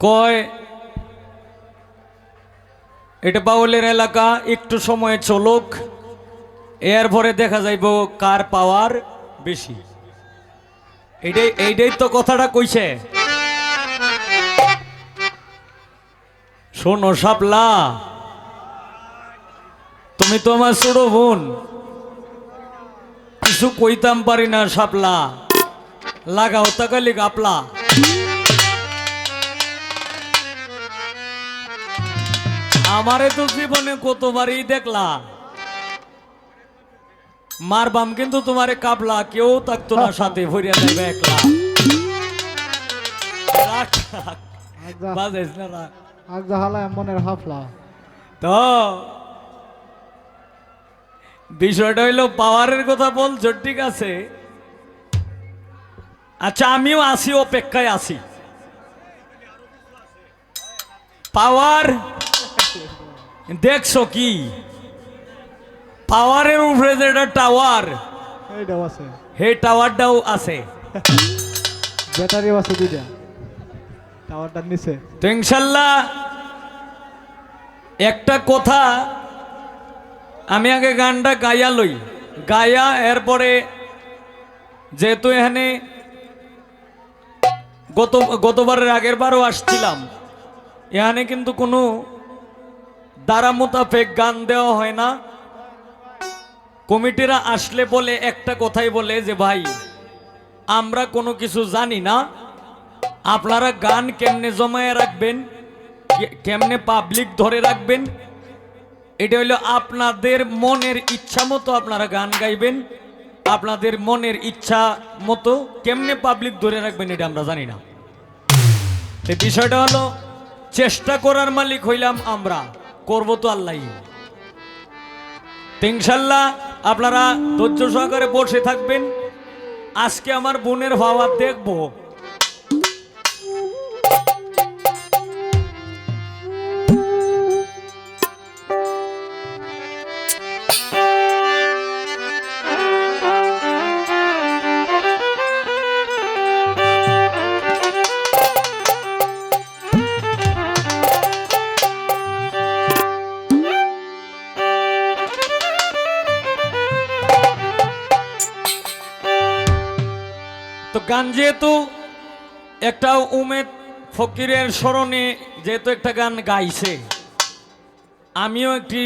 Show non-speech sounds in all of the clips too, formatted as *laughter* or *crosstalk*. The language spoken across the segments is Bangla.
কয়? এটা বাউলের এলাকা, একটু সময় চলুক। এরপরে দেখা যাইব কার পাওয়ার বেশি। এইটাই এইটাই তো কথাটা কইছে। শোনো সাপলা তুমি তো আমার ছোট বোন। কিছু কইতাম পারি না সাপলা লাগাও তাকালি গাপলা। আমারে তো জীবনে কতবারই দেখলা। মারবাম কিন্তু তোমারে কাবলা কেউ থাকতো না সাথে ভরিয়া যাইবে একলা। বাজাইস না মনের হাফলা। তো বিষয়টা হইল পাওয়ারের কথা বলছো ঠিক আছে। আচ্ছা আমিও আসি অপেক্ষায় আছি পাওয়ার দেখছ কি? পাওয়ারের উপরে যেটা টাওয়ার এইটাও আছে। হে টাওয়ারটাও আছে। ব্যাটারিও আছে দুইটা। টাওয়ারটার নিচে। তো ইনশাল্লাহ একটা কথা আমি আগে গানটা গাইয়া লই। গায়া এরপরে যেহেতু এখানে গত গতবারের আগের বারও আসছিলাম এখানে কিন্তু কোনো দ্বারা মোতাবেক গান দেওয়া হয় না। কমিটিরা আসলে বলে, একটা কথাই বলে যে, ভাই, আমরা কোনো কিছু জানি না। আপনারা গান কেমনে জমায়ে রাখবেন? কেমনে পাবলিক ধরে রাখবেন? এটা হলো আপনাদের মনের ইচ্ছা মতো আপনারা গান গাইবেন। আপনাদের মনের ইচ্ছা মতো কেমনে পাবলিক ধরে রাখবেন এটা আমরা জানি না। বিষয়টা হলো, চেষ্টা করার মালিক হইলাম আমরা। করব তো আল্লাহ ইনশাল্লাহ আপনারা ধৈর্য সহকারে বসে থাকবেন। আজকে আমার বোনের ভাবা দেখব। গান যেহেতু একটা উমেদ ফকিরের স্মরণে যেহেতু একটা গান গাইছে, আমিও একটি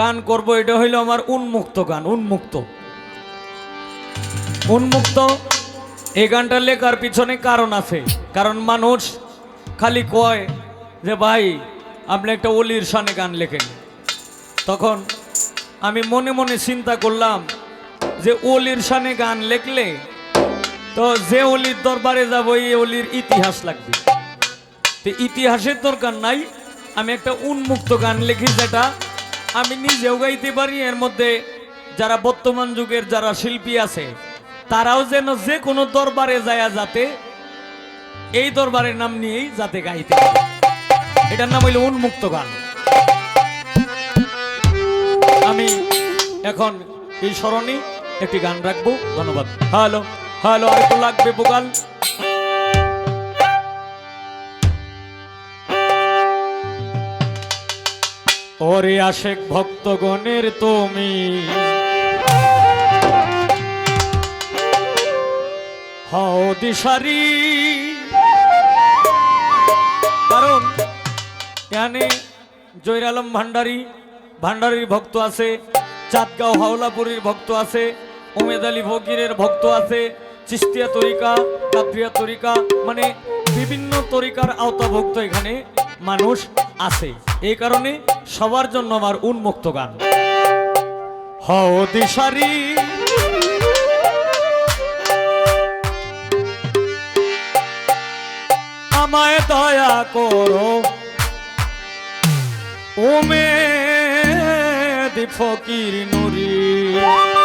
গান করব, এটা হইল আমার উন্মুক্ত গান, উন্মুক্ত। উন্মুক্ত, এই গানটা লেখার পিছনে কারণ আছে। কারণ মানুষ খালি কয় যে, ভাই, আপনি একটা অলির সানে গান লেখেন। তখন আমি মনে মনে চিন্তা করলাম যে, অলির সানে গান লেখলে তো যে অলির দরবারে যাব, এই অলির ইতিহাস লাগবে। তো ইতিহাসের দরকার নাই। আমি একটা উন্মুক্ত গান লিখি যেটা আমি নিজেও গাইতে পারি, এর মধ্যে যারা বর্তমান যুগের যারা শিল্পী আছে, তারাও যেন যে কোনো দরবারে যায় যাতে এই দরবারের নাম নিয়েই যাতে গাইতে পারে। এটার নাম হইল উন্মুক্ত গান। আমি এখন এই স্মরণে একটি গান রাখব। ধন্যবাদ। হ্যালো। হ্যালো আর একটু লাগবে বোকাল। ওরে আশেক ভক্তগণের তুমি। হও দিশারি। কারণ এখানে জৈর আলম ভান্ডারী, ভান্ডারীর ভক্ত আছে, চাঁদগাঁও হাওলাপুরীর ভক্ত আছে, উমেদ আলী ফকিরের ভক্ত আছে চিস্তিয়া তরিকা কাপ্রিয়া তরিকা মানে বিভিন্ন তরিকার আওতাভুক্ত এখানে মানুষ আছে। এই কারণে সবার জন্য আমার উন্মুক্ত গান। হও দিশারি। আমায় দয়া করো। উমেদ ফকির নুরি।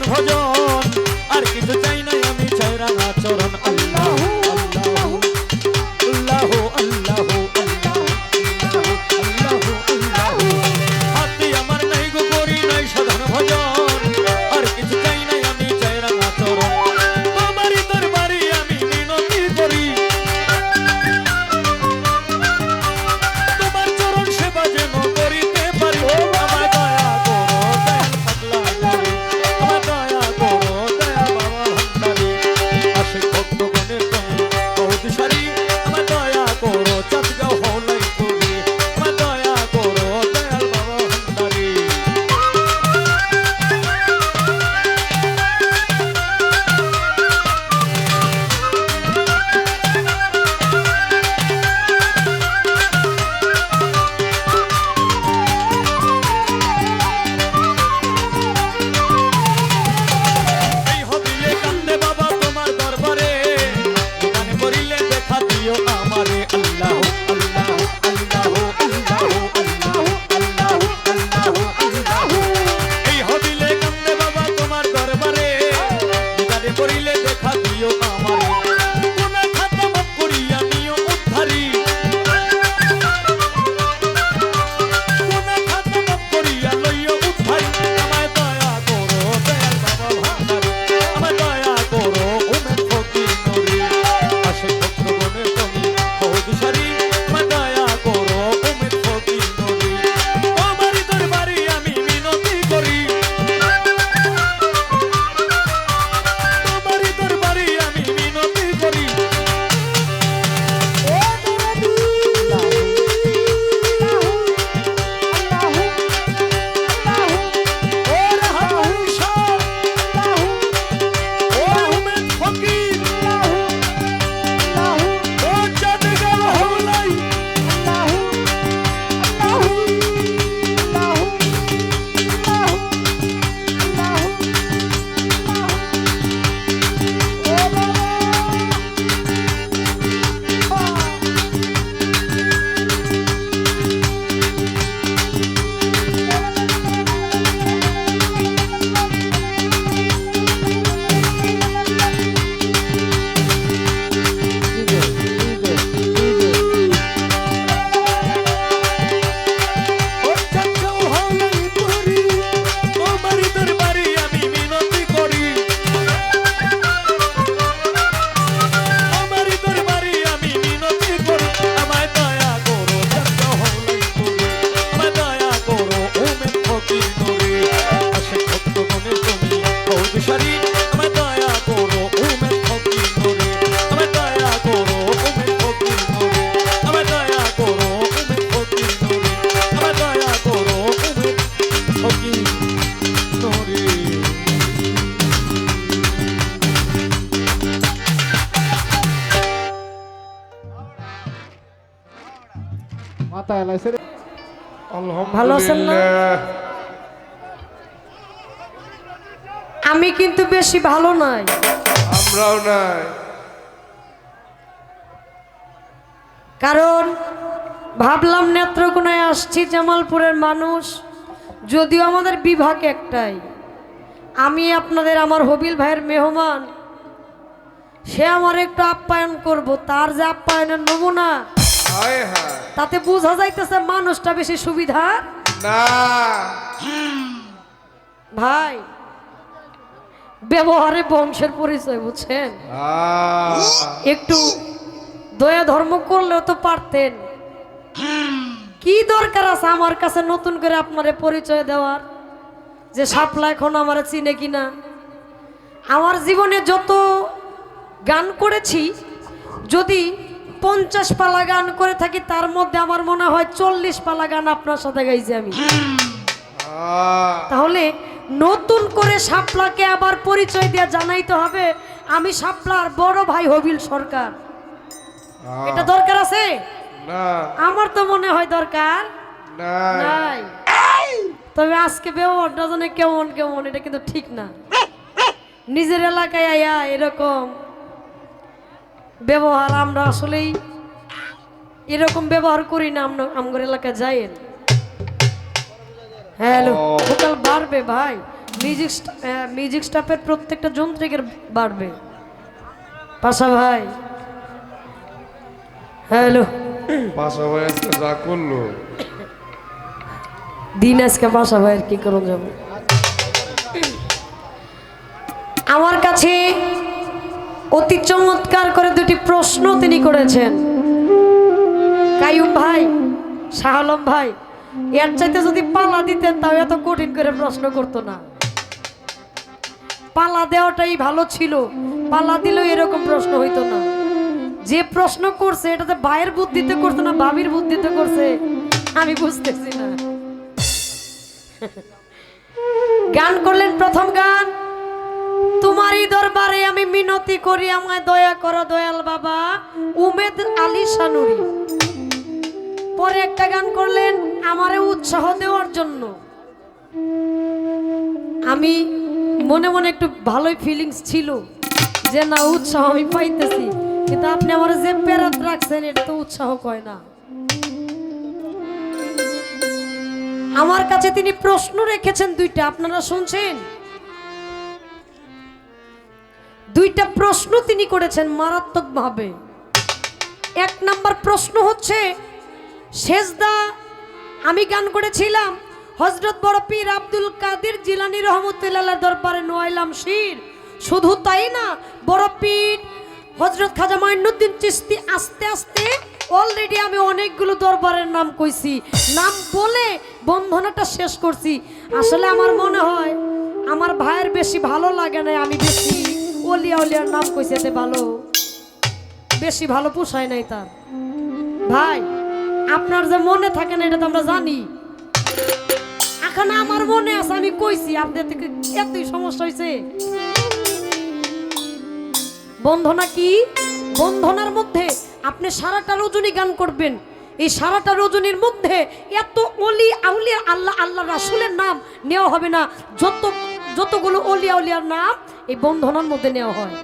ভজন মাথা ভালো আছেন না? আমি কিন্তু বেশি ভালো নাই। আমরাও নাই। কারণ ভাবলাম নেত্রকোনায় আসছি জামালপুরের মানুষ। যদিও আমাদের বিভাগ একটাই। আমি আপনাদের আমার হবিল ভাইয়ের মেহমান। সে আমার একটু আপ্যায়ন করব তার যে আপ্যায়নের নমুনা। হায় হায়। তাতে বোঝা যাইতেছে মানুষটা বেশি সুবিধা। না। ভাই ব্যবহারে বংশের পরিচয় বুঝছেন? একটু দয়া ধর্ম করলেও তো পারতেন। কি দরকার আছে আমার কাছে নতুন করে আপনারে পরিচয় দেওয়ার? যে সাপলা এখন আমার চিনে কিনা? আমার জীবনে যত গান করেছি যদি পঞ্চাশ পালা গান করে থাকি তার মধ্যে আমার মনে হয় চল্লিশ পালা গান আপনার সাথে গাইছি আমি। তাহলে নতুন করে সাপলাকে আবার পরিচয় দিয়ে জানাইতে হবে আমি সাপলার বড় ভাই হবিল সরকার। এটা দরকার আছে? আমার তো মনে হয় দরকার। নাই। তবে আজকে ব্যবহারটা জানে কেমন কেমন এটা কিন্তু ঠিক না। নিজের এলাকায় আয়া এরকম ব্যবহার আমরা আসলেই এরকম ব্যবহার করি না আমরা আমগর এলাকায় যাই হ্যালো। ভোকাল বাড়বে ভাই। মিউজিক মিউজিক স্টাফের প্রত্যেকটা যন্ত্রিকের বাড়বে। পাশা ভাই। হ্যালো পাশা ভাই আজকে যা করল। দিন আজকে বাসা ভাইয়ের কি করুন যাব। আমার কাছে অতি চমৎকার করে দুটি প্রশ্ন তিনি করেছেন। কাইম ভাই শাহ আলম ভাই, এর চাইতে যদি পালা দিতেন তাও এত কঠিন করে প্রশ্ন করতো না। পালা দেওয়াটাই ভালো ছিল, পালা দিলেও এরকম প্রশ্ন হইতো না। যে প্রশ্ন করছে, এটাতে ভাইয়ের বুদ্ধিতে করছে না, ভাবির বুদ্ধিতে করছে, আমি বুঝতেছি না। গান করলেন প্রথম গান। তোমারই দরবারে আমি মিনতি করি, আমায় দয়া করো দয়াল বাবা। উমেদ আলী সানুরি পরে একটা গান করলেন, আমারে উৎসাহ দেওয়ার জন্য। আমি মনে মনে একটু ভালোই ফিলিংস ছিল যে, না, উৎসাহ আমি পাইতেছি। কিন্তু আপনি আমার যে পেরাত রাখছেন, এটা তো উৎসাহ কয় না। আমার কাছে তিনি প্রশ্ন রেখেছেন দুইটা, আপনারা শুনছেন? দুইটা প্রশ্ন তিনি করেছেন মারাত্মকভাবে। এক নাম্বার প্রশ্ন হচ্ছে শেষদা আমি গান করেছিলাম হজরত বড় পীর আব্দুল কাদের জিলানি রহমতুল্লাহ দরবারে নোয়াইলাম শির শুধু তাই না, বড় পীর হজরত খাজা মাইনুদ্দিন চিস্তি আস্তে আস্তে অলরেডি আমি অনেকগুলো দরবারের নাম কইছি। নাম বলে বন্ধনাটা শেষ করছি। আসলে আমার মনে হয়, আমার ভাইয়ের বেশি ভালো লাগে না আমি বেশি অলিয়া অলিয়ার নাম কইছি ভালো। বেশি ভালো পোষায় নাই তার। ভাই, আপনার যে মনে থাকে না, এটা তো আমরা জানি। এখন আমার মনে আছে, আমি কইছি আপনার থেকে এতই সমস্যা হয়েছে বন্ধনা কি? বন্ধনার মধ্যে আপনি সারাটা রজনী গান করবেন। এই সারাটা রজনীর মধ্যে এত অলি আউলিয়া আল্লাহ আল্লাহ রাসুলের নাম নেওয়া হবে না। যত, যতগুলো অলি আউলিয়ার নাম এই বন্ধনার মধ্যে নেওয়া হয়।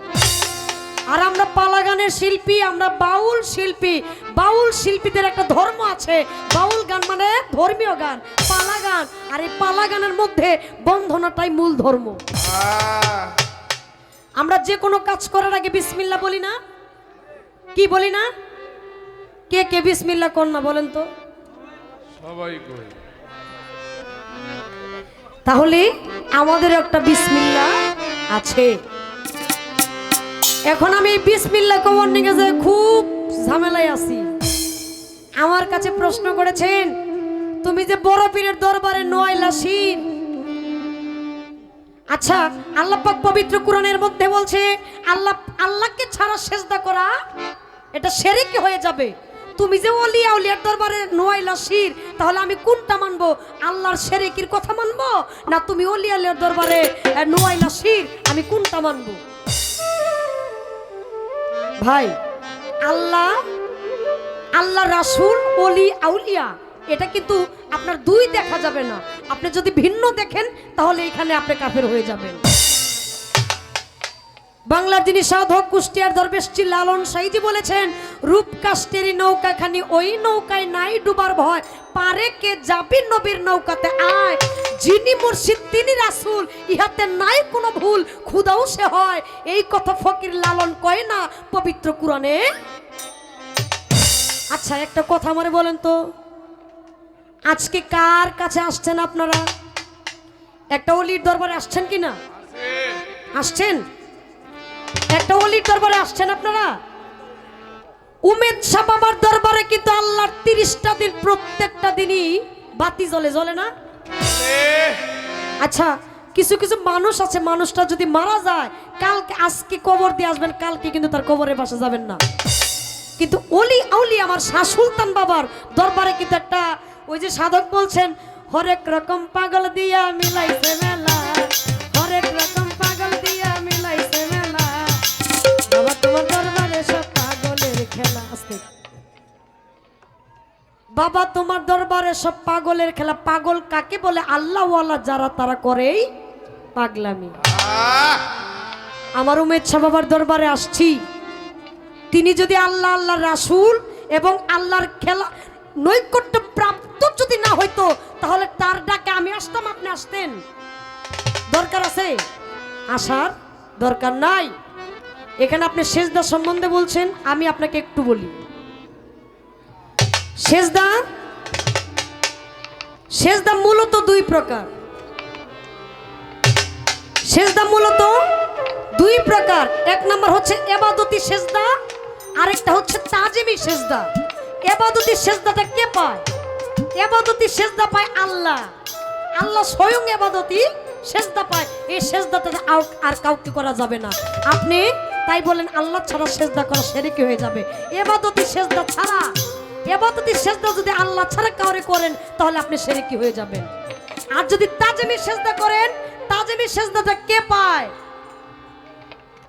আর আমরা পালা গানের শিল্পী আমরা বাউল শিল্পী। বাউল শিল্পীদের একটা ধর্ম আছে। বাউল গান মানে ধর্মীয় গান পালা গান আর এই পালা গানের মধ্যে বন্ধনাটাই মূল ধর্ম। আমরা যে কোনো কাজ করার আগে বিসমিল্লা বলি না। কি বলি না? কে কে বিসমিল্লা কর না বলেন তো? সবাই তাহলে আমাদের একটা বিসমিল্লা। আছে। এখন আমি বিসমিল্লা কবর নিয়ে যে খুব ঝামেলায় আছি। আমার কাছে প্রশ্ন করেছেন, তুমি যে বড় পীরের দরবারে নয় শির আচ্ছা আল্লাহ পাক পবিত্র কোরআনের মধ্যে বলছে, আল্লাহ, আল্লাহকে ছাড়া সেজদা করা, এটা সেরেকি হয়ে যাবে। তুমি যে অলিয়া অলিয়ার দরবারে নোয়াইলা শির, তাহলে আমি কোনটা মানবো? আল্লাহর সেরেকির কথা মানবো? না তুমি অলিয়া অলিয়ার দরবারে নোয়াইলা শির? আমি কোনটা মানবো? ভাই, আল্লাহ আল্লাহ রাসূল, অলি আউলিয়া, এটা কিন্তু আপনার দুই দেখা যাবে না। আপনি যদি ভিন্ন দেখেন, তাহলে এখানে আপনি কাফের হয়ে যাবেন। বাংলার যিনি সাধক কুষ্টিয়ার দরবেশটি লালন সাইজি বলেছেন, রূপকাষ্টেরই নৌকাখানি ওই নৌকায় নাই ডুবার ভয়, পারে কে যাবি নবীর নৌকাতে আয়। যিনি মুর্শিদ, তিনি রাসুল, ইহাতে নাই কোনো ভুল, খুদাও সে হয়। এই কথা ফকির লালন কয় না পবিত্র কোরআনে? আচ্ছা একটা কথা আমারে বলেন তো। আজকে কার কাছে আসছেন আপনারা? একটা অলির দরবারে আসছেন কি না? আসছেন? একটা অলির দরবারে আসছেন আপনারা? উমেদ শাহ বাবার দরবারে কিন্তু আল্লাহর তিরিশটা দিন, প্রত্যেকটা দিনই বাতি জ্বলে জ্বলে না? আচ্ছা কিছু কিছু মানুষ আছে, মানুষটা যদি মারা যায়, কালকে, আজকে কবর দিয়ে আসবেন, কালকে কিন্তু তার কবরে বাসা যাবেন না। কিন্তু অলি আউলি আমার শাহ সুলতান বাবার দরবারে কিন্তু একটা, ওই যে সাধক বলছেন, হরেক রকম পাগল দিয়া মিলাইছে মেলা, হরেক রকম খেলা আস্তে বাবা, তোমার দরবারে সব পাগলের খেলা। পাগল কাকে বলে? আল্লাহওয়ালা যারা, তারা করেই পাগলামি। আমার শাহ বাবার দরবারে আসছি। তিনি যদি আল্লাহ আল্লাহ রাসূল এবং আল্লাহর খেলা, নৈকট্য প্রাপ্ত যদি না হইতো, তাহলে তার ডাকে আমি আসতাম, আপনি আসতেন। দরকার আছে? আসার দরকার নাই। এখানে আপনি সেজদা সম্বন্ধে বলছেন, আমি আপনাকে একটু বলি। সেজদা সেজদা মূলত দুই প্রকার। সেজদা মূলত দুই প্রকার। এক নম্বর হচ্ছে এবাদতি সেজদা, আরেকটা হচ্ছে তাজিমি সেজদা। এবাদতি সেজদাটা কে পায়? এবাদতি সেজদা পায় আল্লাহ। আল্লাহ স্বয়ং এবাদতি সেজদা পায়। এই আর- আর কাউকে করা যাবে না। আপনি তাই বলেন, আল্লাহ ছাড়া সেজদা করা সেরেকি হয়ে যাবে। এবাদতি সেজদা ছাড়া। এবাদতি সেজদা যদি আল্লাহ ছাড়া কাউরে করেন, তাহলে আপনি সেরেকি হয়ে যাবেন। আর যদি তাজেমি সেজদা করেন, তাজেমি সেজদাটা কে পায়?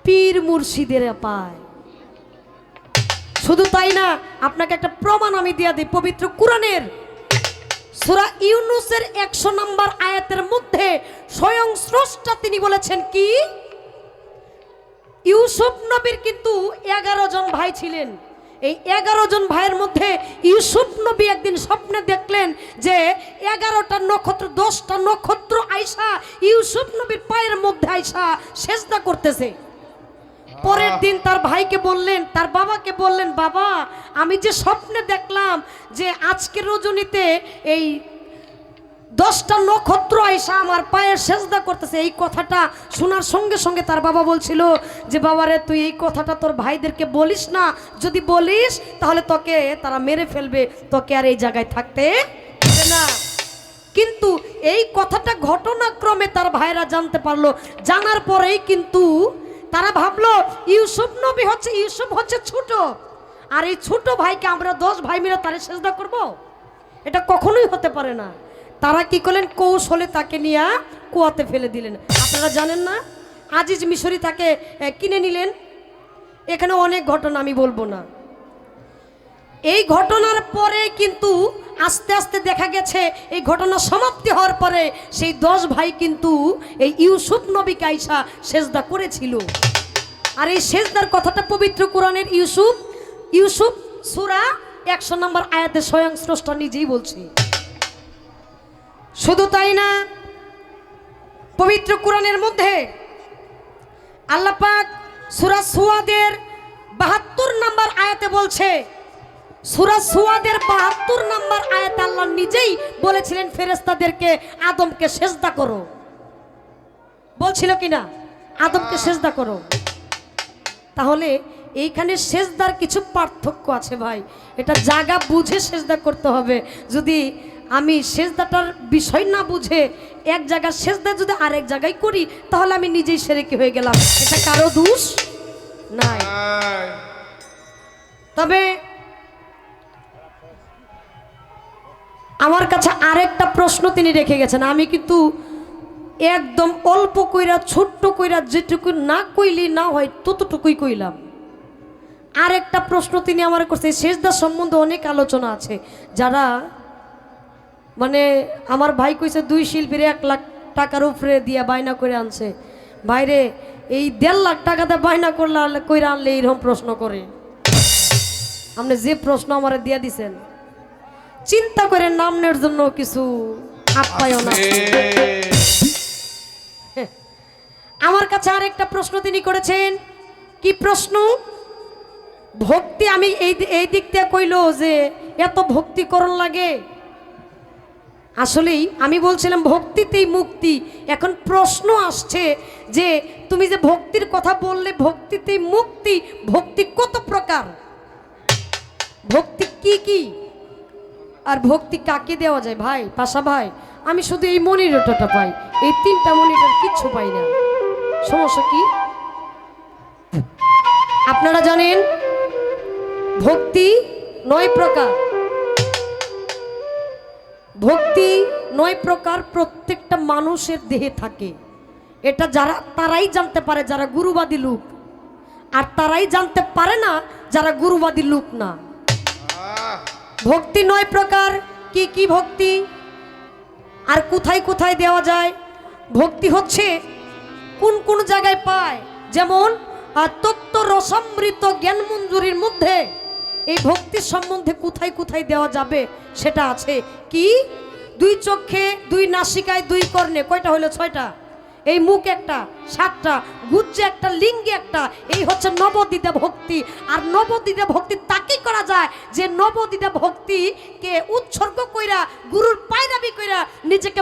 পীর মুর্শিদেরা পায়। শুধু তাই না, আপনাকে একটা প্রমাণ আমি দিয়ে দিই, পবিত্র কোরআনের। সূরা ইউনুসের একশো নম্বর আয়াতের মধ্যে স্বয়ং স্রষ্টা তিনি বলেছেন কি? ইউসুফ নবীর কিন্তু এগারো জন ভাই ছিলেন। এই এগারো জন ভাইয়ের মধ্যে ইউসুফ নবী একদিন স্বপ্নে দেখলেন যে এগারোটা নক্ষত্র দশটা নক্ষত্র আইসা ইউসুফ নবীর পায়ের মধ্যে আইসা সেজদা করতেছে। পরের দিন তার ভাইকে বললেন তার বাবাকে বললেন বাবা আমি যে স্বপ্নে দেখলাম যে আজকের রজনীতে এই দশটা নক্ষত্র আইসা আমার পায়ের সেজদা করতেছে। এই কথাটা শোনার সঙ্গে সঙ্গে তার বাবা বলছিল যে, বাবারে, তুই এই কথাটা তোর ভাইদেরকে বলিস না। যদি বলিস, তাহলে তোকে তারা মেরে ফেলবে। তোকে আর এই জায়গায় থাকতে না। কিন্তু এই কথাটা ঘটনাক্রমে তার ভাইরা জানতে পারল। জানার পরেই কিন্তু তারা ভাবলো, ইউসুফ নবী হচ্ছে, ইউসুফ হচ্ছে ছোট। আর এই ছোট ভাইকে আমরা দশ ভাই মিলে তারে সেজদা করব? এটা কখনোই হতে পারে না। তারা কি করলেন? কৌশলে তাকে নিয়ে কুয়াতে ফেলে দিলেন। আপনারা জানেন না? আজিজ মিশরি তাকে কিনে নিলেন। এখানে অনেক ঘটনা আমি বলব না। এই ঘটনার পরে কিন্তু আস্তে আস্তে দেখা গেছে, এই ঘটনা সমাপ্তি হওয়ার পরে সেই দশ ভাই কিন্তু এই ইউসুফ নবীকে আইসা সেজদা করেছিল। আর এই সেজদার কথাটা পবিত্র কোরআনের ইউসুফ ইউসুফ সুরা একশো নম্বর আয়াতে স্বয়ং স্রষ্টা নিজেই বলছে। শুধু তাই না, পবিত্র কোরআনের মধ্যে আল্লাপাক সুরা সুয়াদের বাহাত্তর নাম্বার আয়াতে বলছে, সুরা সুয়াদের বাহাত্তর নাম্বার আয়াত আল্লাহ নিজেই বলেছিলেন ফেরেস্তাদেরকে আদমকে সেজদা করো। বলছিল কিনা? আদমকে সেজদা করো। তাহলে এইখানে সেজদার কিছু পার্থক্য আছে ভাই। এটা জায়গা বুঝে সেজদা করতে হবে। যদি আমি সেজদাটার বিষয় না বুঝে এক জায়গার সেজদা যদি আরেক জায়গায় করি তাহলে আমি নিজেই সেরেকি হয়ে গেলাম। এটা কারও দোষ? নাই। তবে আমার কাছে আরেকটা প্রশ্ন তিনি রেখে গেছেন। আমি কিন্তু একদম অল্প কইরা ছোট্ট কইরা যেটুকু না কইলি না হয় ততটুকুই কইলাম। আরেকটা প্রশ্ন তিনি আমার করছে শেষদার সম্বন্ধে অনেক আলোচনা আছে। যারা মানে আমার ভাই কইছে দুই শিল্পীর এক লাখ টাকার উপরে দিয়া বায়না করে আনছে। বাইরে এই দেড় লাখ টাকাতে বায়না করলে আনলে- কইরা আনলে এইরকম প্রশ্ন করে। আপনি যে প্রশ্ন আমার দিয়া দিছেন চিন্তা করে নামনের জন্য কিছু আপ্যায়ন এ, *laughs* আমার কাছে আর একটা প্রশ্ন তিনি করেছেন। কি প্রশ্ন? ভক্তি আমি এই এই দিক দিয়ে কইল যে এত ভক্তি করণ লাগে আসলেই আমি বলছিলাম ভক্তিতেই মুক্তি। এখন প্রশ্ন আসছে যে তুমি যে ভক্তির কথা বললে ভক্তিতেই মুক্তি, ভক্তি কত প্রকার? ভক্তি কি কি? আর ভক্তি কাকে দেওয়া যায় ভাই? পাশা ভাই, আমি শুধু এই মনিটরটা পাই। এই তিনটা মনিটর কিচ্ছু পাই না। সমস্যা কি? আপনারা জানেন, ভক্তি নয় প্রকার। ভক্তি নয় প্রকার প্রত্যেকটা মানুষের দেহে থাকে। এটা যারা, তারাই জানতে পারে যারা গুরুবাদী লোক। আর তারাই জানতে পারে না যারা গুরুবাদী লোক না। ভক্তি নয় প্রকার, কি কি ভক্তি? আর কোথায় কোথায় দেওয়া যায়? ভক্তি হচ্ছে কোন কোন জায়গায় পায়? যেমন তত্ত্ব রসামৃত জ্ঞান মঞ্জুরির মধ্যে এই ভক্তির সম্বন্ধে কোথায় কোথায় দেওয়া যাবে সেটা আছে। কি? দুই চোখে দুই নাসিকায়, দুই কর্ণে। কয়টা হলো ছয়টা? এই মুখ একটা, সাতটা, গুজ্জে একটা, লিঙ্গে একটা। এই হচ্ছে নবদিদা ভক্তি। আর নবদিদা ভক্তি তাকেই করা যায়? যে নবদিদা ভক্তিকে উৎসর্গ কইরা, গুরুর পায়রাবি কইরা নিজেকে